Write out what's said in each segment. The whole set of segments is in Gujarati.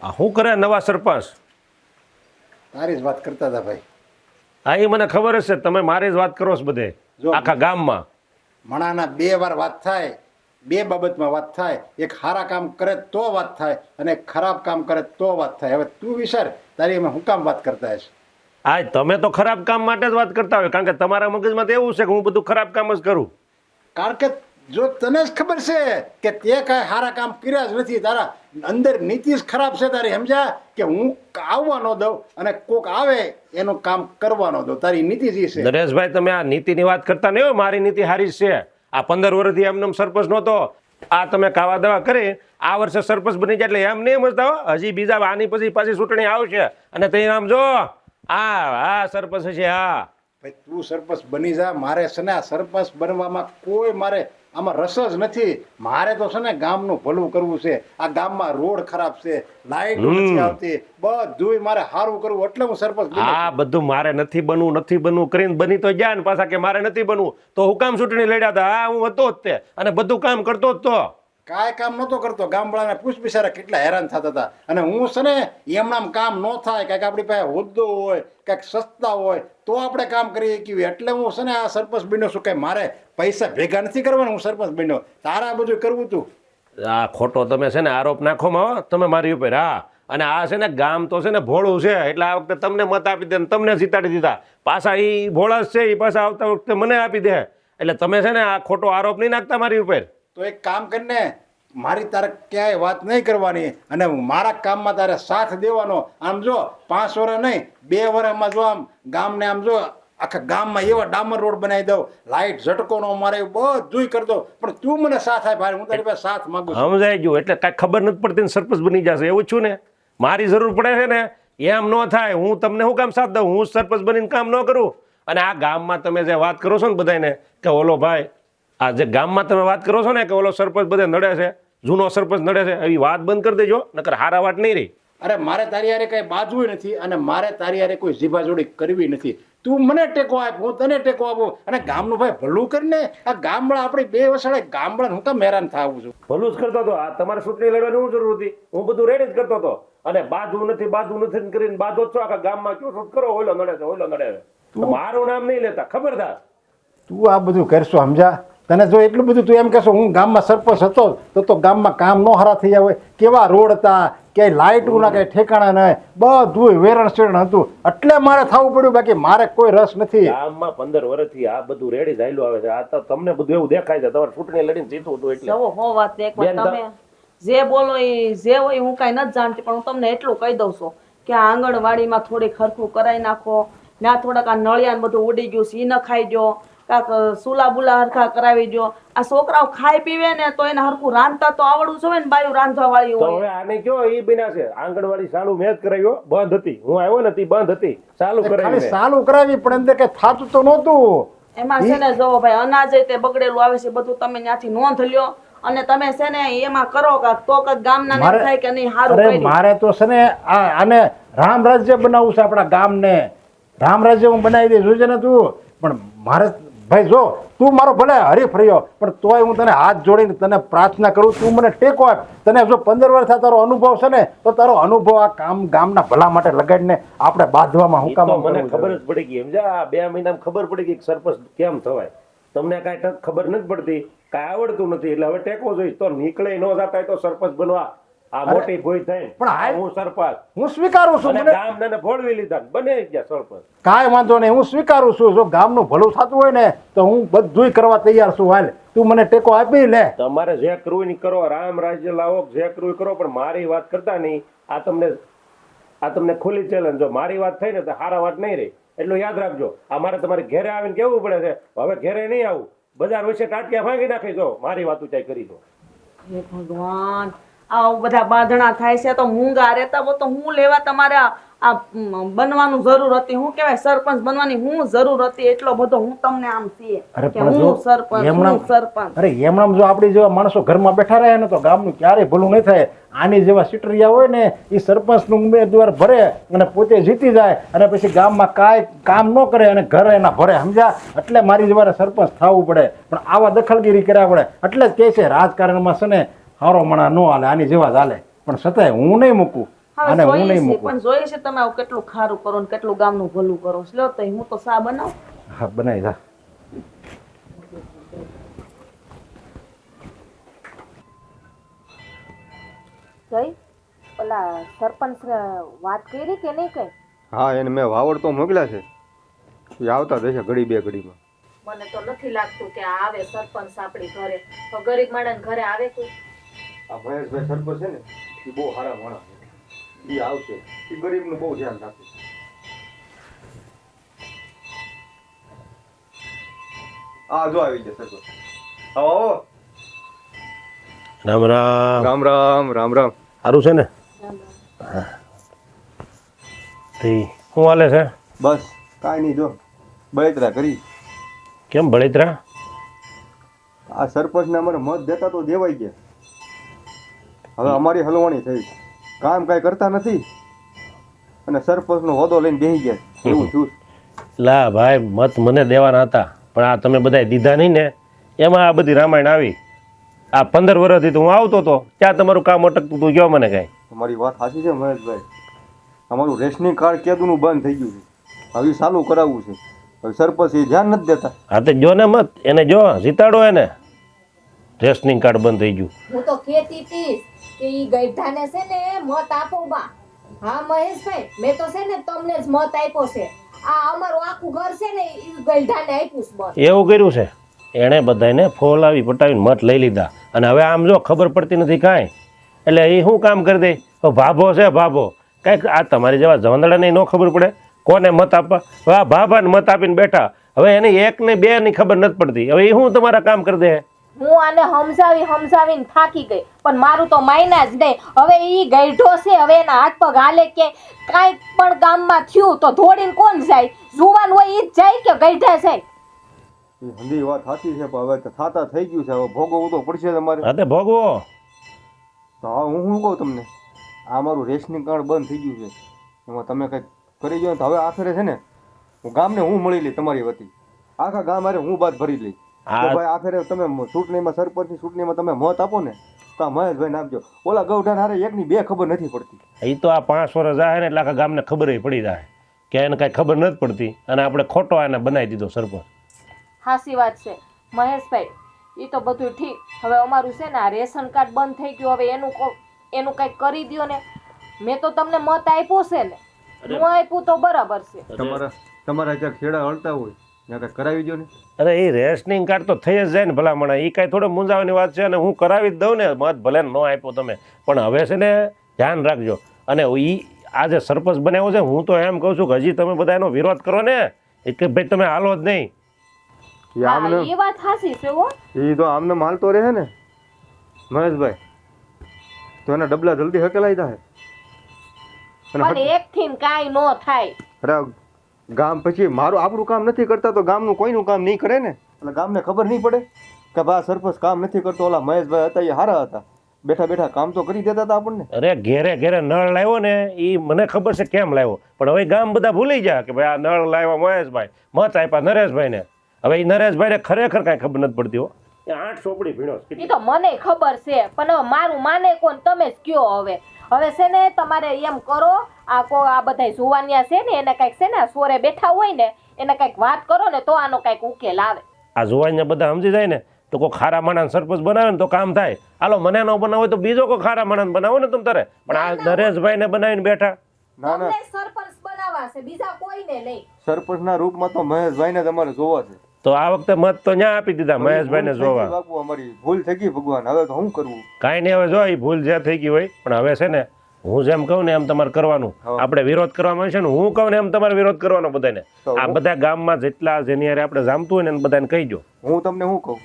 આ શું કરે નવા સરપંચ? તારી જ વાત કરતા હતા ભાઈ. હા એ મને ખબર હશે. તમે મારી જ વાત કરો છો બધે. જો. આખા ગામમાં. મણાના બે વાર વાત થાય બે બાબતમાં વાત થાય. એક સારા કામ કરે તો વાત થાય અને એક ખરાબ કામ કરે તો વાત થાય. હવે તું વિચાર તારી અમે હું કામ વાત કરતા હશે? આ તમે તો ખરાબ કામ માટે જ વાત કરતા હોય કારણ કે તમારા મગજમાં તો એવું છે કે હું બધું ખરાબ કામ જ કરું. કારણ કે જો તને જ ખબર છે કે તે કાંઈ સારા કામ કર્યા જ નથી તારા અંદર નીતિ જ ખરાબ છે તારી સમજ્યા? કે હું આવવાનો ન દઉં અને કોક આવે એનું કામ કરવા ન દઉં. તારી નીતિ જ છે. નરેશભાઈ તમે આ નીતિની વાત કરતા નહીં હોય મારી નીતિ હારી છે. આ પંદર વર્ષથી એમને સરપંચ નહોતો. આ તમે કાવા દવા કરી આ વર્ષે સરપંચ બની જાય એટલે એમ નહીં સમજતા હો. હજી બીજા આની પછી પાછી ચૂંટણી આવશે. અને તે આમ જો આ આ સરપંચ છે હા. ભાઈ તું સરપંચ બની જા. મારે છે ને આ સરપંચ બનવામાં કોઈ મારે આમાં રસ જ નથી. મારે તો છે ને ગામનું ભલું કરવું છે. આ ગામમાં રોડ ખરાબ છે લાઈટ નથી આવતી. બધુંય મારે સારું કરવું એટલે હું સરપંચ હા આ બધું મારે નથી બનવું નથી બનવું. કરીને બની તો ગયા ને પાછા કે મારે નથી બનવું. તો હું કામ ચૂંટણી લડ્યા હતા? હા હું હતો જ તે. અને બધું કામ કરતો જ તો. કાંઈ કામ નહોતો કરતો. ગામડાના પૂછ બિચારા કેટલા હેરાન થતા હતા. અને હું છે ને, એમનામ કામ ન થાય, કાંઈક આપણી પાસે હોદ્દો હોય, કાંઈક સસ્તા હોય, તો આપણે કામ કરી શકીએ. એટલે હું છે ને, આ સરપંચ બન્યો શું કે મારે પૈસા ભેગા નથી કરવાના, હું સરપંચ બન્યો. તારા બધું કરવું તું. આ ખોટો તમે છે ને આરોપ નાખો માં તમે મારી ઉપર, હા. અને આ છે ને, ગામ તો છે ને, ભોળું છે. એટલે આ વખતે તમને મત આપી દે તમને જીતાડી દીધા. પાછા એ ભોળા છે એ પાછા આવતા વખતે મને આપી દે. એટલે તમે છે ને, આ ખોટો આરોપ નહીં નાખતા મારી ઉપર. તો એક કામ કરીને, મારી તારે ક્યાંય વાત નહીં કરવાની અને મારા કામમાં તારે સાથ દેવાનો. આમ જો, પાંચ વર્ષ નહીં, બે વર્ષમાં જો આમ ગામને આમ જો આખા ગામમાં એવા ડામર રોડ બનાવી દઉં. લાઈટ ઝટકો નો મારે બધુંય કરી દઉં. પણ તું મને સાથ આપ હું તારી પાસે સાથ માંગુ સમજાય જો એટલે કાંઈ ખબર નથી પડતી સરપંચ બની જશે. એવું છું ને? મારી જરૂર પડે છે ને? એમ ન થાય. હું તમને શું કામ સાથ દઉં? હું સરપંચ બનીને કામ ન કરું? અને આ ગામમાં તમે જે વાત કરો છો ને બધાને કે ઓલો ભાઈ આ જે ગામમાં તમે વાત કરો છો ને કે ઓલો સરપંચ બધે નડે છે જૂનો સરપંચ નડે છે એવી વાત બંધ કરી દેજો નકર હારા વાત નહીં રહી. અરે મારે તારી યારે કઈ બાજુ નથી અને મારે તારી યારે કોઈ જીભાજોડી કરવી નથી. તું મને ટેકો આપ હું તને ટેકો આપું. અને ગામનું ભાઈ ભલું કરીને આ ગામડા આપણી બે વસાડે ગામડા હું કામ હેરાન થાવું છું. ભલું જ કરતો હતો. આ તમારે ચૂંટણી લડવાની હું જરૂર હતી? હું બધું રેડી જ કરતો હતો. અને બાજુ નથી બાજુ નથી કરીને બાજુ છો. આખા ગામમાં કયો શૂટ કરો? ઓલો નડે છે ઓલો નડે છે. મારું નામ નહીં લેતા. ખબરદાર તું આ બધું કરશો સમજા? તને જો એટલું બધું તું એમ કહેશો હું ગામમાં સરપંચ હતો તો તો ગામમાં કામ ન હરા થઈ હોય. કેવા રોડ હતા ક્યાંય લાઇટું ના ક્યાંય ઠેકાણા નહીં બધું વેરણ શેરણ હતું. એટલે મારે થવું પડ્યું બાકી મારે કોઈ રસ નથી. ગામમાં પંદર વર્ષથી આ બધું રેડી ચાલ્યું આવે છે. આ તો તમને બધું એવું દેખાય છે. તમારે ચૂંટણી લડીને જીતવું હતું એટલે. હો વાત એક તમે જે બોલો એ જે હોય હું કાંઈ નથી જાણતી પણ હું તમને એટલું કહી દઉં છું કે આ આંગણવાડીમાં થોડીક ખરખું કરાવી નાખો. ના થોડાક આ નળિયા બધું ઉડી ગયું છે એ ન ખાઈ જો કાંક સુલા બુલા હરખા કરાવી જો આ છોકરાઓ ખાઈ પીવે ને તો એને હરખું રાંધતા તો આવડવું જોઈએ ને બાયું રાંધવા વાળી તો હોય. હવે આને કયો એ બિના છે? આંગણવાડી ચાલુ મેં જ કરાવ્યો બંધ હતી. હું આવ્યો નથી બંધ હતી. ચાલુ કરાવી ખાલી મેં. ચાલુ કરાવી પણ અંદર કઈ થતું તો નહોતું. એમાં છે ને જો ભાઈ અનાજ તે બગડેલું આવે છે બધું તમે ત્યાંથી નોંધ લ્યો. અને તમે છે ને એમાં કરો કાંક તો કાંક ગામના ને એમ મારે- થાય કે નહીં સારું અરે કર્યું. મારે તો છે ને આ આને રામ રાજ્ય બનાવવું છે આપણા ગામને. રામ રાજ્ય હું બનાવી દઈશ જોજે ને તું. પણ મારે ભાઈ જો તું મારો ભલે હરીફ રહ્યો પણ તોય હું તને હાથ જોડીને તને પ્રાર્થના કરું તું મને ટેકો આપ. તને જો પંદર વર્ષ તારો અનુભવ છે ને તો તારો અનુભવ આ કામ ગામના ભલા માટે લગાડીને આપણે બાંધવામાં હું કામ મને ખબર જ પડી ગઈ સમજા આ બે મહિનામાં ખબર પડી ગઈ સરપંચ કેમ થવાય. તમને કાંઈ ખબર નથી પડતી કાંઈ આવડતું નથી એટલે હવે ટેકો જોઈશ. તો નીકળે ન જતા તો સરપંચ બનવા. આ મોટી ભૂલ થઈ. પણ હું સરપંચ. હું સ્વીકારું છું મને. ગામ ને ફોડવી લીધા બને ગયા સરપંચ. કાંઈ વાંધો નહીં હું સ્વીકારું છું. જો ગામનું ભલું થતું હોય ને તો હું બધુંય કરવા તૈયાર છું. હાલ તું મને ટેકો આપી લે. તમારે જે કરવું કરો રામ રાજ્ય લાવો જે કરવું કરો પણ મારી વાત કરતા નહીં. આ તમને આ તમને ખુલ્લી ચેલેન્જ જો મારી વાત થઈ ને તો સારા વાત નહીં રહી. એટલું યાદ રાખજો. આ મારે તમારે ઘેરે આવીને કેવું પડે છે? હવે ઘેરે નહીં આવું. બજાર વિશે ટાટિયા ભાંગી નાખી જો. મારી વાત ઊંચાઈ કરી દો. ભગવાન. બધા બાંધણા થાય છે તો મૂંગા રહેતા હો તો હું લેવા તમારા આ બનવાનું જરૂર હતી. હું કહેવાય સરપંચ બનવાની હું જરૂર હતી એટલો બધો હું તમને આમ છીએ કે હું સરપંચ હું સરપંચ. અરે એમણામ જો આપણી જેવા માણસો ઘરમાં બેઠા રહે ને તો ગામનું ક્યારેય ભલું નહીં થાય. આની જેવા સિટરિયા હોય ને એ સરપંચનું ઉમેદવાર ભરે અને પોતે જીતી જાય અને પછી ગામમાં કાંઈ કામ ન કરે અને ઘરે એના ભરે સમજ્યા? એટલે મારી જેવાને સરપંચ થવું પડે. પણ આવા દખલગીરી કર્યા પડે એટલે જ કહે છે રાજકારણમાં છે ને હારો મણા નો હાલે આની જેવા જ હાલે. પણ છતાંય હું નહીં મૂકું. અને હું નહીં મૂકું. પણ જોઈએ છે તમે આવું કેટલું ખારું કરો ને કેટલું ગામનું ભલું કરો છો. લ્યો તો હું તો સા બનાવ. હા બનાવી જા. જઈ ઓલા સરપંચ વાત કરી કે નહીં કઈ? હા એને મેં વાવડ તો મોકલ્યા છે. એ આવતા રહેશે ઘડી બે ઘડીમાં. મને તો નથી લાગતું કે આવે સરપંચ આપણી ઘરે. તો ગરીબ માણસ ઘરે આવે કોઈ? આ મહેશભાઈ સરપંચ છે ને એ બહુ સારા માણસ છે. એ આવશે. એ ગરીબનું બહુ ધ્યાન રાખે આ જો આવી ગયા સરપંચ. આવો રામ રામ. રામ રામ રામ રામ. સારું છે ને? તે શું હાલે છે? બસ કાંઈ નહીં જો. બળતરા કરી. કેમ બળેતરા? આ સરપંચને અમારે મત દેતા તો દેવાઈ ગયા. હવે અમારી હલવાણી થઈ. કામ કાંઈ કરતા નથી. અને સરપંચનો હોદો લઈને બેસી ગયા. એવું થયું. લા ભાઈ મત મને દેવાના હતા. પણ આ તમે બધાય દીધા નહીં ને. એમાં આ બધી રામાયણ આવી. આ પંદર વર્ષથી તો હું આવતો હતો ત્યાં તમારું કામ અટકતું હતું કયો મને કાંઈ? તમારી વાત સાચી છે મહેશભાઈ. અમારું રેશનિંગ કાર્ડ કેદુનું બંધ થઈ ગયું છે. હવે ચાલુ કરાવવું છે. હવે સરપંચ એ ધ્યાન નથી દેતા. હા તે જો ને મત. એને જો જીતાડો એને. રેશનિંગ કાર્ડ બંધ થઈ ગયું. હું તો ખેતી તીસ. કે ઈ ગઈઢાને છે ને મત આપો બા. હા, મહેશભાઈ, મેં તો છે ને તમને જ મત આપ્યો છે. આ અમારું આખું ઘર છે ને ઈ ગઈઢાને આપ્યું છે બસ. એવું કર્યું છે? એણે બધાને ફોલાવી પટાવીને મત લઈ લીધા. અને હવે આમ જો ખબર પડતી નથી કાંઈ. એટલે એ શું કામ કરી દે? ભાભો છે, ભાભો. કાંઈક આ તમારી જેવા જવાંદડાને ન ખબર પડે? કોને મત આપવા? હવે આ ભાભાને મત આપીને બેઠા. હવે એને એક ને બે ની ખબર નથી પડતી. હવે એ શું તમારા કામ કરી દે? હું આને સમજાવી સમજાવીને થાકી ગઈ. પણ મારું તો માયના જ નહીં. હવે એ ગઈઢો છે હવે એના હાથ પગ હાલે કે કાંઈ પણ ગામમાં થયું તો ધોડીને કોણ જાય? જુવાન હોય એ જ જાય કે ગઈઢા જાય? હંધી વાત સાચી છે પણ હવે તો થાતા થઈ ગયું છે. હવે ભોગવવું તો પડશે તમારે હા તે ભોગવો. તો હવે હું શું કહું તમને? આ મારું રેશનિંગ કાર્ડ બંધ થઈ ગયું છે. એમાં તમે કંઈક કરી ગયો ને તો હવે આખરે છે ને હું ગામને હું મળી લઈ તમારી વતી. આખા ગામ અરે હું બાદ ભરી લઈ તો ભાઈ આખરે તમે મ- ચૂંટણીમાં સરપંચની ચૂંટણીમાં તમે મત આપો ને તો આ મહેશભાઈ આપજો. ઓલા ગૌઠાણ હારે એકની બે ખબર નથી પડતી. એ તો આ પાંચ વર્ષ જાય ને એટલે આખા ગામને ખબર પડી જાય કે એને કાંઈ ખબર નથી પડતી અને આપણે ખોટો બનાવી દીધો સરપંચ. હાસી વાત છે. મહેશભાઈ એ તો બધું ઠીક. હવે અમારું છે ને આ રેશન કાર્ડ બંધ થઈ ગયું. હવે એનું એનું કંઈક કરી દ્યો ને. મેં તો તમને મત આપ્યો છે ને. હું આપ્યું તો બરાબર છે. તમારા તમારા જ્યાં ખેડા હળતા હોય ત્યાં કરાવી દો ને. અરે એ રેશનિંગ કાર્ડ તો થઈ જ જાય ને ભલામણ. એ કાંઈ થોડો મૂંઝાવાની વાત છે અને હું કરાવી જ દઉં ને મત ભલે ન આપ્યો તમે. પણ હવે છે ને ધ્યાન રાખજો. અને એ આ જે સરપંચ બનાવ્યો છે હું તો એમ કહું છું કે હજી તમે બધા એનો વિરોધ કરો ને એ કે ભાઈ તમે હાલો જ નહીં. એ હા આમને એ વાત હાસી છે હો. એ તો આમને માલતો રહે ને મહેશભાઈ. તો એના ડબલા જલ્દી હકેલાઈ જાય અને પણ એક થી કાંઈ ન થાય. અરે ગામ પછી મારું આપણું કામ નથી કરતા તો ગામનું કોઈનું કામ નહીં કરે ને? એટલે ગામને ખબર નહીં પડે કે ભાઈ સરપંચ કામ નથી કરતો ઓલા મહેશભાઈ હતા એ સારા હતા. બેઠા બેઠા કામ તો કરી દેતા હતા આપણને. અરે ઘેરે ઘેરે નળ લાવ્યો ને એ મને ખબર છે કેમ લાવ્યો. પણ હવે ગામ બધા ભૂલી જાય કે ભાઈ આ નળ લાવ્યો મહેશભાઈ મત આપ્યા નરેશભાઈને. હવે એ નરેશભાઈને ખરેખર કાંઈ ખબર નથી પડતી હો. આઠ ચોપડી ભીણો એ તો મને ખબર છે પણ હવે મારું માને કોણ તમે જ કયો હવે. હવે છે ને તમારે એમ કરો આ કો આ બધા જુવાનિયા છે ને એને કાંઈક છે ને સોરે બેઠા હોય ને એને કાંઈક વાત કરો ને તો આનો કાંઈક ઉકેલ આવે. આ જોવાઈને બધા સમજી જાય ને તો કોઈ ખારા માણસ સરપંચ બનાવે ને તો કામ થાય. હાલો મને ન બનાવો તો બીજો કોઈ ખારા માણસ બનાવો ને તમ તારે. પણ આ નરેશભાઈને બનાવીને બેઠા. ના ના. સરપંચ બનાવવા છે બીજા કોઈને નહીં. સરપંચના રૂપમાં તો મહેશભાઈને તમારે જોવા છે. તો આ વખતે મત તો ન્યા આપી દીધા મહેશભાઈને જોવા. બાપુ અમારી ભૂલ થઈ ગઈ ભગવાન. હવે તો શું કરવું કાંઈ નહીં હવે જો એ ભૂલ જે થઈ ગઈ હોય પણ હવે છે ને હું જેમ કહું ને એમ તમારે કરવાનું. આપણે વિરોધ કરવામાં છે ને હું કહું ને એમ તમારે વિરોધ કરવાનો બધાને. આ બધા ગામમાં જેટલા જેની હારે આપણે જામતું હોય ને બધાને કહી દો. હું તમને શું કહું?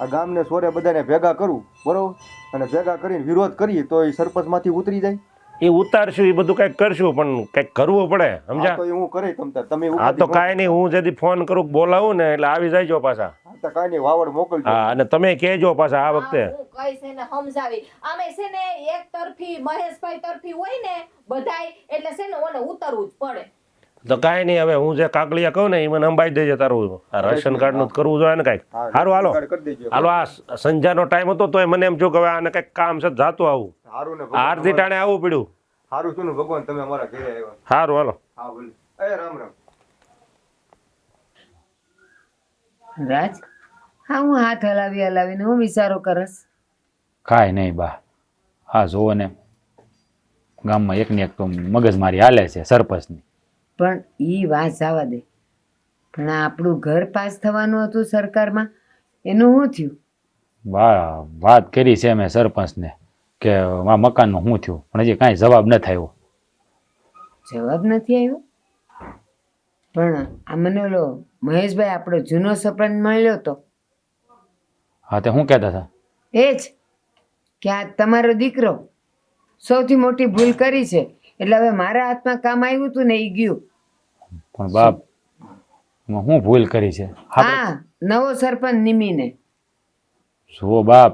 આ ગામને સોરે બધાને ભેગા કરું બરોબર? અને ભેગા કરીને વિરોધ કરીએ તો એ સરપંચમાંથી ઉતરી જાય. એ ઉતારશું એ બધું કંઈક કરશું પણ કંઈક કરવું પડે સમજા સમજ્યા હું કરી તમતા તમે આ તો ન- કાંઈ નહીં હું જદી ફોન કરું બોલાવું ને એટલે આવી જાયજો પાછા. આ તો કાંઈ નહીં વાવડ મોકલજો. હા અને તમે કહેજો પાછા આ વખતે. કઈ છે ને સમજાવી. અમે છે ને એક તરફી મહેશભાઈ તરફી હોય ને બધાય એટલે છે ને ઓને ઉતરવું જ પડે. તો કાંઈ નહીં હવે હું જે કાકલિયા કહું ને એ મને અંબાઈ દેજે તારું. આ રેશન કાર્ડનું જ કરવું જોઈએ ને કંઈક. હા, સારું હાલો. કાર્ડ હાલો આ સંજાનો ટાઈમ હતો તો મને એમ જો કે હવે આને કંઈક કામ છે જાતું આવું. ને આરતી ટાણે આવવું પડ્યું. હારું છું ને ભગવાન તમે અમારા ઘરે આવ્યા. હારું હાલો. હા બોલ. એ રામ રામ. રાજ હા હું હાથ હલાવી હલાવીને હું વિચારો કરસ. કાંઈ નહીં બા. હા જુઓ ને. ગામમાં એકની એક તો મગજ મારી હાલે છે સરપંચની. પણ ઈ વાત જવા દે. પણ આપણું ઘર પાસ થવાનું હતું સરકારમાં એનું શું થયું? વા વાત કરી છે મેં સરપંચને. કે આ મકાનનું શું થયું? પણ હજી કાંઈ જવાબ ન થયો. જવાબ નથી આવ્યો? પણ આ મને ઓલો મહેશભાઈ આપણો જૂનો સરપંચ મળ્યો તો. હા તે શું કહેતા હતા? એ જ કે આ તમારો દીકરો સૌથી મોટી ભૂલ કરી છે. એટલે હવે મારા હાથમાં કામ આવ્યું હતું ને એ ગયું. પણ બાપ એમાં શું ભૂલ કરી છે? હા નવો સરપંચ નિમીને. જુઓ બાપ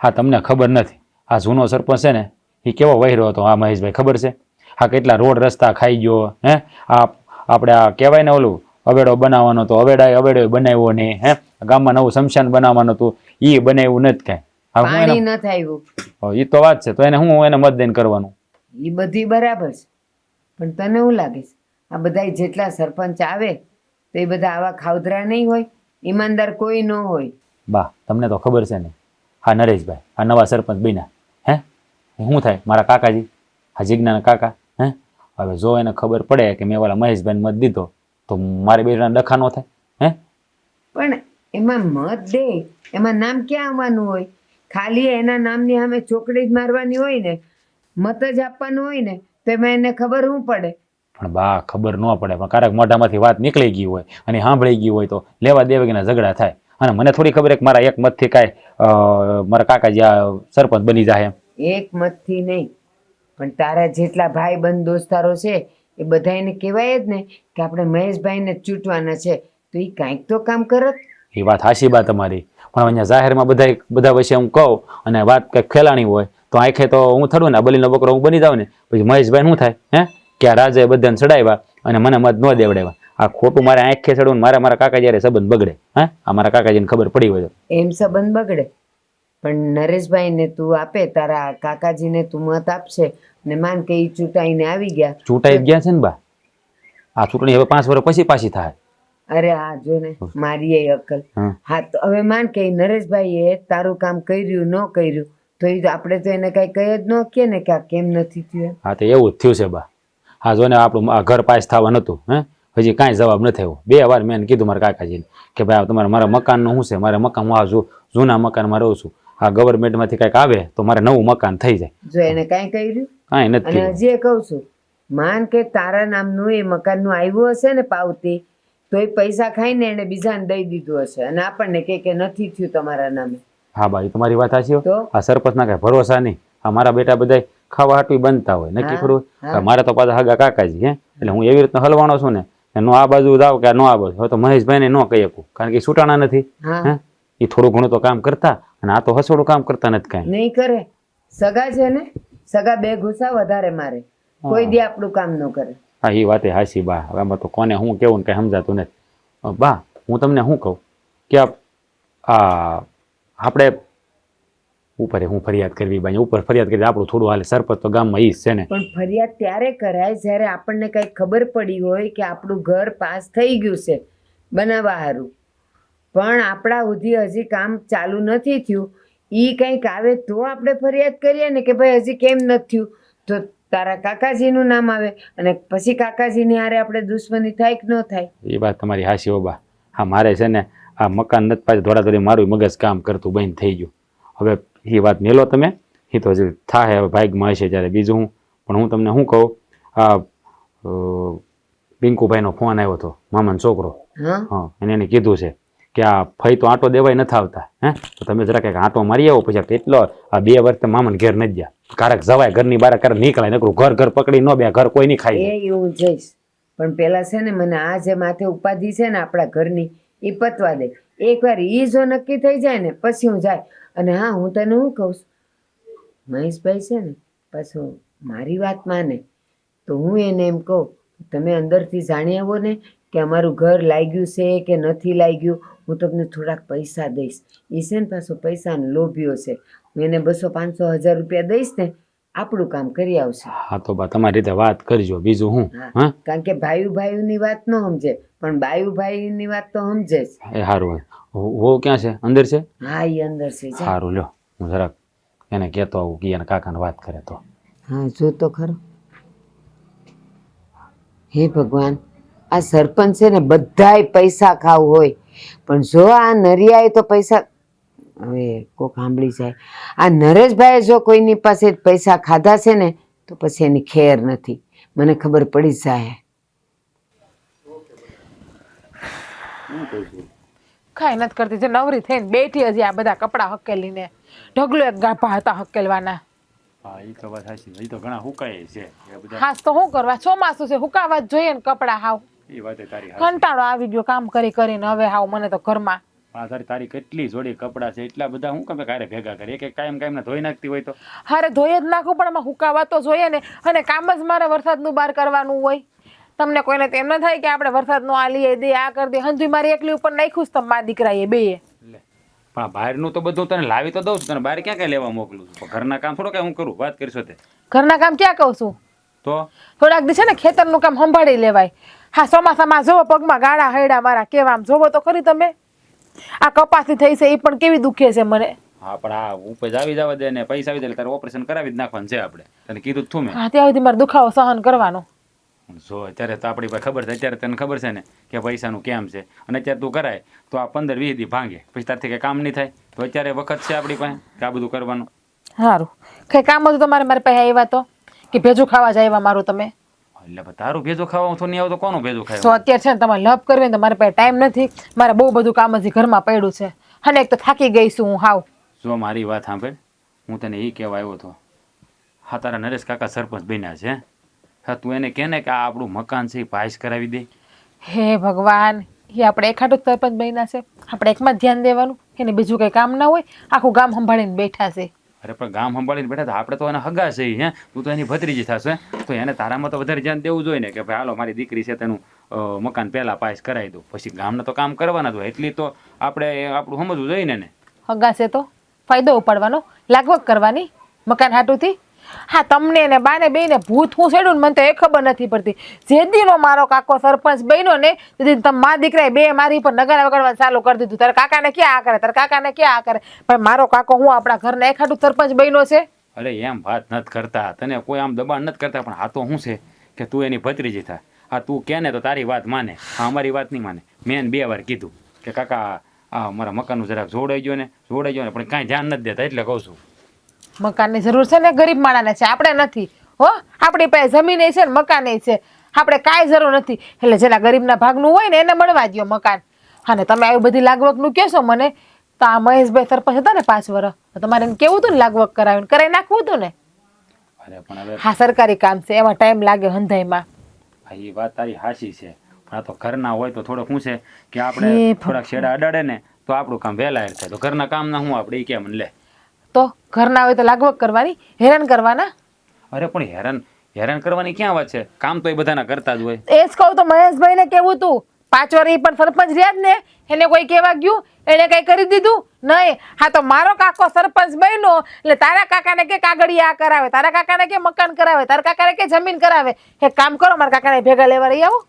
હા તમને ખબર નથી. આ જૂનો સરપંચ છે ને એ કેવો વહેરો હતો આ મહેશભાઈ ખબર છે? આ કેટલા રોડ રસ્તા ખાઈ ગયો હે? આ આપણે આ કહેવાય ને ઓલું અવેડો બનાવવાનો તો અવેડા અવેડો બનાવ્યો ને હે? ગામમાં નવું શમશાન બનાવવાનું હતું એ બનાવ્યું નથી કાંઈ. પાણી એને નથી એ તો વાત છે તો એને હું એને મતદાન કરવાનું? એ બધી બરાબર છે પણ તને શું લાગે છે? આ બધા જેટલા સરપંચ આવે તો એ બધા આવા ખાવધરા નહીં હોય ઈમાનદાર કોઈ ન હોય. બા તમને તો ખબર છે ને હા નરેશભાઈ આ નવા સરપંચ બન્યા. હે શું થાય? મારા કાકાજી? આ જીજ્ઞાના કાકા હે? હવે જો એને ખબર પડે કે મેં ઓલા મહેશભાઈને મત દીધો તો મારે બેના ડખા ન થાય હે? પણ એમાં મત દે. એમાં નામ ક્યાં આવવાનું હોય? ખાલી એના નામની સામે ચોકડી જ મારવાની હોય ને મત જ આપવાનું હોય ને તો એમાં એને ખબર શું પડે? પણ બા ખબર ન પડે. પણ ક્યારેક મોઢામાંથી વાત નીકળી ગઈ હોય અને સાંભળી ગઈ હોય તો લેવા દેવાના ઝઘડા થાય. અને મને થોડી ખબર કે મારા એક મતથી કાંઈ મારા કાકાજી આ સરપંચ બની જાય એમ. એક મતથી નહીં. પણ તારા જેટલા ભાઈ બંધ દોસ્તારો છે એ બધા એને કહેવાય જ ને કે આપણે મહેશભાઈને ચૂંટવાના છે. તો એ કાંઈક તો કામ કરત. એ વાત હાશી બા તમારી. પણ અહીંયા જાહેરમાં બધા બધા વિશે હું કહું અને વાત કંઈક ખેલાણી હોય તો આંખે તો હું થડું ને બલીનો બકરો હું બની જાઉં ને પછી મહેશભાઈ શું થાય હે? કે આ રાજાએ બધાને ચડાવ્યા અને મને મત ન દેવડાવ્યા આ ખોટું મારે આંખે ચડવું ને મારે મારા કાકા જયારે સંબંધ બગડે હા? આ મારા કાકાજીને ખબર પડી હોય એમ સંબંધ બગડે? પણ નરેશભાઈને તું આપે તારા કાકાજીને તું મત આપશે. ને માન કે એ ચૂંટાઈને આવી ગયા. ચૂંટાઈ ગયા છે ને બા? આ ચૂંટણી હવે પાંચ વર્ષ પછી પાછી થાય. અરે હા જો ને મારી એ અકલ હા તો હવે માન કે નરેશભાઈ એ તારું કામ કર્યું ન કર્યું. તો એ આપણે તો એને કઈ કહી જ ન કે ને કે આ કેમ નથી થયું હા તો એવું જ થયું છે બા. હા જો ને આપણું આ ઘર પાસ થવાનું હતું હે? હજી કાંઈ જવાબ ન થયો. બે વાર મેં કીધું મારા કાકાજીને કે ભાઈ તમારે મારા મકાનનું શું છે? મારે મકાન હું આ જૂના મકાનમાં રહું છું. આ ગવર્મેન્ટમાંથી કંઈક આવે તો મારે નવું મકાન થઈ જાય. જો એને કાંઈ કર્યું? કાંઈ નથી અને હજી કહું છું માન કે તારા નામનું એ મકાનનું આવ્યું હશે ને પાવતી તો એ પૈસા ખાઈને એને બીજાને દઈ દીધું હશે. અને આપણને કે કે નથી થયું તમારા નામે. હા ભાઈ તમારી વાત સાચી આ સરપંચના કાંઈ ભરોસા નહીં. આ મારા બેટા બધા ખાવા હાટવી બનતા હોય નક્કી ખરું. મારે તો પાછા હગા કાકાજી હે? એટલે હું એવી રીતના હલવાનો છું ને નો આ બાજુ જાવ કે નો આ બાજુ. હવે તો મહેશભાઈને નો કહી શકું કારણ કે છૂટાણા નથી હે? એ થોડું ઘણું તો કામ કરતા અને આ તો હસોડું કામ કરતા નથી કાંઈ. નહીં કરે. સગા છે ને સગા બે ઘુસા વધારે મારે. કોઈ દી આપણું કામ ન કરે. હા એ વાતે હાસી બા. હવે આમાં તો કોને હું કેવું ને કંઈ સમજાતું નથી. બા હું તમને શું કહું? કે આ- આ આપણે ઉપર હું ફરિયાદ કરવી બાઈ ઉપર ફરિયાદ કરી આપણું થોડું હાલે. સરપંચ તો ગામમાં ઈ છે ને. પણ ફરિયાદ ત્યારે કરાય જ્યારે આપણને કઈ ખબર પડી હોય કે આપણું ઘર પાસ થઈ ગયું છે. બનાવવા હારું. પણ આપણા સુધી હજી કામ ચાલુ નથી થયું. એ કંઈક આવે તો આપણે ફરિયાદ કરીએ ને કે ભાઈ હજી કેમ નથી થયું? તો તારા કાકાજીનું નામ આવે અને પછી કાકાજીની હારે આપણે દુશ્મની થાય કે ન થાય? એ વાત તમારી હાસી ઓબા હા મારે છે ને આ મકાન નથી પાછું થોડી મારું મગજ કામ કરતું બંધ થઈ ગયું. હવે એ વાત મેલો તમે એ તો હજી થાય હવે ભાગમાં હશે જ્યારે. બીજું હું પણ હું તમને શું કહું? આ પિંકુભાઈનો ફોન આવ્યો હતો મામાનો છોકરો. હા? એને એને કીધું છે કે આ ફઈ તો આંટો દેવાય નથી આવતા, હે? તો તમે જરા કંઈક આંટો મારી આવો, પછી કેટલો, આ બે વર્ષ તો મામાને ઘેર નથી ગયા. કારક જવાય, ઘરની બહાર કારક નીકળાય, નકરું ઘર ઘર પકડી ન બે, ઘર કોઈ નહીં ખાઈ એવું જઈશ પણ પેલા છે ને મને આ જે માથે ઉપાધિ છે ને આપણા ઘરની, એ પતવા દે. એકવાર એ જો નક્કી થઈ જાય ને, પછી હું જાય. અને હા, હું તને હું કહું છું? મહેશભાઈ છે ને, પાછું મારી વાત માને. તો હું એને એમ કહું, તમે અંદરથી જાણી આવો ને કે અમારું ઘર લાગ્યું છે કે નથી લાગ્યું. હું તમને થોડાક પૈસા દઈશ. એ છે ને પાછો પૈસાનો લોભ્યો છે. હું એને બસો પાંચસો હજાર રૂપિયા દઈશ ને આપણું કામ કરી આવશે. હા તો બા તમારી રીતે વાત કરજો. બીજું હું? હા. કારણ કે ભાઈ ભાઈની વાત ન સમજે પણ બાયુ ભાઈની વાત તો સમજે જ. એ સારું હો ક્યાં છે? અંદર છે? હા એ અંદર છે સારું લ્યો. હું જરાક એને કહેતો આવું કે એને કાકાને વાત કરે તો. હા જો તો ખરો. હે ભગવાન આ સરપંચ છે ને બધાય પૈસા ખાવ હોય. પણ જો આ નરિયાએ તો પૈસા હવે કોક સાંભળી જાય. આ નરેશભાઈએ જો કોઈની પાસે પૈસા ખાધા છે ને તો પછી એની ખેર નથી. મને ખબર પડી જાય. કાંઈ નથી કરતી. જે નવરી થઈને બેઠી હજી આ બધા કપડાં હકેલીને. ઢગલો એક ગાભા હતા હકેલવાના. હા એ તો વાત સાચી એ તો ઘણા હુકાય છે. એ બધા હાસ તો શું કરવા? ચોમાસું છે. હુકાવા જ જોઈએ ને કપડાં હાવ. એ વાત તારી કંટાળો આવી ગયો કામ કરી કરીને હવે હાવ મને તો ઘરમાં. આ તારી તારી કેટલી જોડી કપડા છે એટલા બધા હું કમે કારે ભેગા કરે એક એક કાયમ કાયમ ધોઈ નાખતી હોય તો? હારે ધોઈ જ નાખું પણ આમાં હુકાવા તો જોઈએ ને. અને કામ જ મારે વરસાદનું બહાર કરવાનું હોય. તમને કોઈને તેમ ન થાય કે આપણે વરસાદનું આ લઈએ દે આ કરી દે. હંજુ મારી એકલી ઉપર નાખ્યું જ તમે મા દીકરાએ બેએ લે પણ આ બહારનું તો બધું તને લાવી તો દઉં છું. તને બહાર ક્યાં ક્યાં લેવા મોકલું છું? પણ ઘરના કામ થોડો કાંઈ હું કરું? વાત કરીશું તે? ઘરના કામ ક્યાં કહું છું? તો? થોડાક દી છે ને ખેતરનું કામ સંભાળી લેવાય. હા ચોમાસામાં જોવો પગમાં ગાળા હૈડા મારા કેવા આમ જોવો તો ખરી તમે. આ કપાસી થઈ છે એ પણ કેવી દુખે છે મને. હા પણ આ ઉપજ આવી જવા દે ને પૈસા આવી જાય તારે ઓપરેશન કરાવી જ નાખવાનું છે આપણે. તને કીધું તું મેં. હા ત્યાં સુધી મારે દુખાવો સહન કરવાનો. જો અત્યારે તો આપણી પાસે ખબર છે અત્યારે તને ખબર છે ને કે પૈસાનું કેમ છે. અને અત્યારે તું કરાય તો આ પંદર વીસ દી ભાંગે. પછી તારથી કંઈ કામ નહીં થાય. તો અત્યારે વખત છે આપણી પાસે કે આ બધું કરવાનું? સારું કઈ કામ હતું તમારે મારી પાસે આવ્યા તો? કે ભેજું ખાવા જાય એવા મારું તમે? એટલે તારું ભેજો ખાવા તો નહીં આવતો કોનું ભેજો તો અત્યારે છે ને તમારે લપ કરવી ને મારે પાસે ટાઈમ નથી. મારે બહુ બધું કામ હજી ઘરમાં પડ્યું છે. અને એક તો થાકી ગઈ છું હું હાવ. જો મારી વાત સાંભળ હું તને એ કહેવા આવ્યો હતો. હા તારા નરેશ કાકા સરપંચ બન્યા છે હા? તું એને કહે ને કે આ આપણું મકાન છે એ પાયસ કરાવી દે. હે ભગવાન એ આપણે એકાટું સરપંચ બન્યા છે. આપણે એકમાં જ ધ્યાન દેવાનું એને બીજું કંઈ કામ ના હોય આખું ગામ સંભાળીને બેઠા છે. અરે, પણ ગામ સંભાળીને બેઠા હતા. આપણે તો એને હગા છે હે? તું તો એની ભત્રીજી થશે તો એને તારામાં તો વધારે ધ્યાન દેવું જોઈએ ને કે ભાઈ, હાલો, મારી દીકરી છે તેનું મકાન પહેલાં પાસ કરાવી દઉં. પછી ગામના તો કામ કરવાના જ હોય. એટલી તો આપણે આપણું સમજવું જોઈએ ને એને. હગાશે તો ફાયદો ઉપાડવાનો, લાગવગ કરવાની મકાન હાટુથી. હા, તમને ને બાને બેને ભૂત હું છેડું મને તો એ ખબર નથી પડતી. જે દીનો મારો કાકો સરપંચ બન્યો ને તે દી તમે મા દીકરાએ બે મારી પર નગારા વગાડવાનું ચાલુ કરી દીધું. તારા કાકાને ક્યાં આ કરે? તારા કાકાને ક્યાં આ કરે? પણ મારો કાકો હું આપણા ઘરના એખાડું સરપંચ બન્યો છે? અરે, એમ વાત નથી કરતા. તને કોઈ આમ દબાણ નથી કરતા, પણ આ તો શું છે કે તું એની ભત્રીજી થા. આ તું કે ને તો તારી વાત માને. આ અમારી વાત નહીં માને. મેં બે વાર કીધું કે કાકા, આ મારા મકાનનું જરાક જોડાઈ ગયો ને, જોડાઈ ગયો ને, પણ કાંઈ ધ્યાન નથી દેતા, એટલે કહું છું. મકાનની જરૂર છે ને? ગરીબ માણાને છે. આપણે નથી. હો? આપણી પાસે જમીન છે ને મકાન છે. આપણે કાંઈ જરૂર નથી. એટલે જેના ગરીબના ભાગનું હોય ને એને મળવા દ્યો મકાન. અને તમે આવી બધી લાગવકનું કહેશો મને તો આ મહેશભાઈ સરપંચ હતા ને પાંચ વર્ષ તમારે એમ કેવું હતું ને લાગવક કરાવીને? કરાવી નાખવું હતું ને? હા સરકારી કામ છે. એમાં ટાઈમ લાગે હંધાઈમાં. એ વાત તારી હાસી છે. પણ આ તો ઘરના હોય તો થોડોક શું છે કે આપણે થોડાક છેડા અડાડે ને તો આપણું કામ વહેલા થાય. તો ઘરના કામ ના હું આપણે એ કેમ લે. તો ઘરના હોય તો લાગવગ કરવાની હેરાન કરવાના? અરે પણ હેરાન હેરાન કરવાની ક્યાં વાત છે? કામ તો એ બધાના કરતા જ હોય. એ જ કહું તો મહેશભાઈને કેવું તું? પાંચ વાર એ પણ સરપંચ રહ્યા જ ને એને કોઈ કહેવા ગયું? એને કઈ કરી દીધું? નહીં. હા તો મારો કાકો સરપંચ બન્યો એટલે તારા કાકાને કે કાગળિયા આ કરાવે તારા કાકાને કે મકાન કરાવે તારા કાકાને કે જમીન કરાવે. એ કામ કરો મારા કાકાને ભેગા લેવા રહી આવો.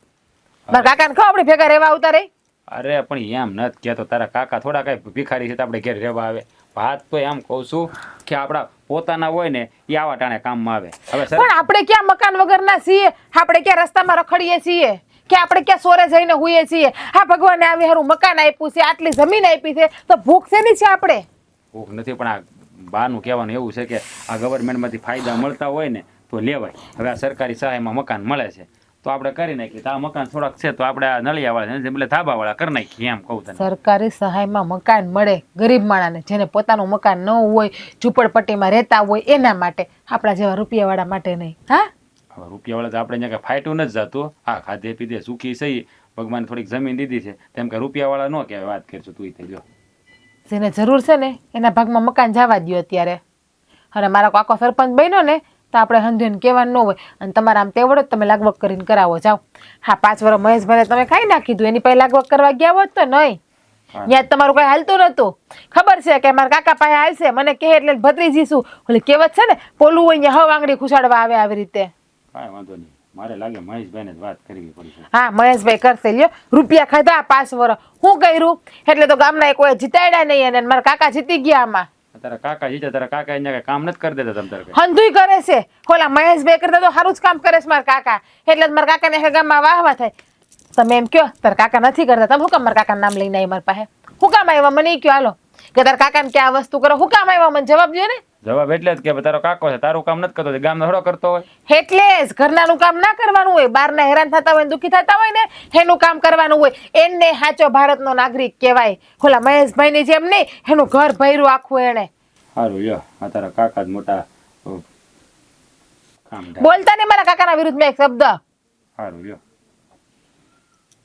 મારા કાકાને કહો આપણે ભેગા રહેવા આવતા રહી. અરે પણ એમ નથી કહેતો તારા કાકા થોડા કાંઈ ભિખારી છે તો આપણે ઘેર રહેવા આવે. વાત તો એમ કહું છું કે આપણા પોતાના હોય ને એ આવા ટાણે કામમાં આવે. હવે સર પણ આપણે ક્યાં મકાન વગરના છીએ? આપણે ક્યાં રસ્તામાં રખડીએ છીએ? કે આપણે ક્યાં સોરે જઈને હોઈએ છીએ? હા ભગવાને આવી હારું મકાન આપ્યું છે આટલી જમીન આપી છે તો ભૂખ શેની છે આપણે? ભૂખ નથી પણ આ બહારનું કહેવાનું એવું છે કે આ ગવર્મેન્ટમાંથી ફાયદા મળતા હોય ને તો લેવાય. હવે આ સરકારી સહાયમાં મકાન મળે છે. તો આપણે કરી નાખીએ. તો આ મકાન થોડાક છે તો આપણે આ નળિયાવાળા એટલે ધાબાવાળા કરી નાખીએ એમ કહું તને. સરકારી સહાયમાં મકાન મળે ગરીબ માણસને જેને પોતાનું મકાન ન હોય ઝૂંપડપટ્ટીમાં રહેતા હોય એના માટે આપણા જેવા રૂપિયાવાળા માટે નહીં. હા? હવે રૂપિયાવાળા તો આપણે ત્યાં ફાઇટું નથી જતું. હા ખાધે પીધે સુખી સહી ભગવાન થોડીક જમીન દીધી છે. તેમ કે રૂપિયાવાળા ન કહેવાય વાત કરશું તું થઈ જો જેને જરૂર છે ને એના ભાગમાં મકાન જવા દ્યો અત્યારે. અને મારો કાકો સરપંચ બન્યો ને તો આપણે હંધીને કહેવાનું ન હોય. અને તમારે આમ તેવડો જ તમે લાગવગ કરીને કરાવો જાઓ. હા પાંચ વર્ષ મહેશભાઈને તમે ખાઈ નાખી દીધું એની પહેલાં લાગવગ કરવા ગયા હોત તો નહીં. ત્યાં તમારું કઈ હાલતું નતું ખબર છે કે મારા કાકા પાસે હાલશે મને કહે એટલે ભત્રીજી શું? ઓલી કહેવત છે ને પોલું હોય હવ આંગળી ખુશાડવા આવે આવી રીતે. કાંઈ વાંધો નહીં. મારે લાગે મહેશભાઈને જ વાત કરવી પડશે. હા મહેશભાઈ કરશે. લ્યો રૂપિયા ખાધા પાંચ વર્ષ હું કર્યું? એટલે તો ગામના કોઈ જીતાડ્યા નહીં અને મારા કાકા જીતી ગયા આમાં. તારા કાકા જીજા, તારા કાકા એને કામ નથી કરી દેતા તમ તારે. હંધુય કરે છે. ઓલા મહેશભાઈ કરતા તો સારું જ કામ કરે છે મારા કાકા. એટલે જ મારા કાકાને આખા ગામમાં વાહ વાહ થાય. તમે એમ કયો તારા કાકા નથી કરતા, તમે હું કામ મારા કાકાનું નામ લઈને આવી મારા પાસે? હું કામ આવ્યા? મને કયો હાલો. કે તારા કાકાને કે આ વસ્તુ કરો હું કામ આવ્યા? મને જવાબ જોઈએ ને. જવાબ એટલે જ કે તારો કાકો છે તારું કામ નથી કરતો ગામનો થોડો કરતો હોય. એટલે જ ઘરનાનું કામ ના કરવાનું હોય બહારના હેરાન થતા હોય દુખી થતા હોય ને એનું કામ કરવાનું હોય. એને સાચો ભારતનો નાગરિક કહેવાય. ઓલા મહેશભાઈની જેમ નહીં એનું ઘર ભર્યું આખું એને સારું યો આ તારા કાકા જ મોટા બોલતા નહીં મારા કાકાના વિરુદ્ધમાં એક શબ્દ. સારું લ્યો.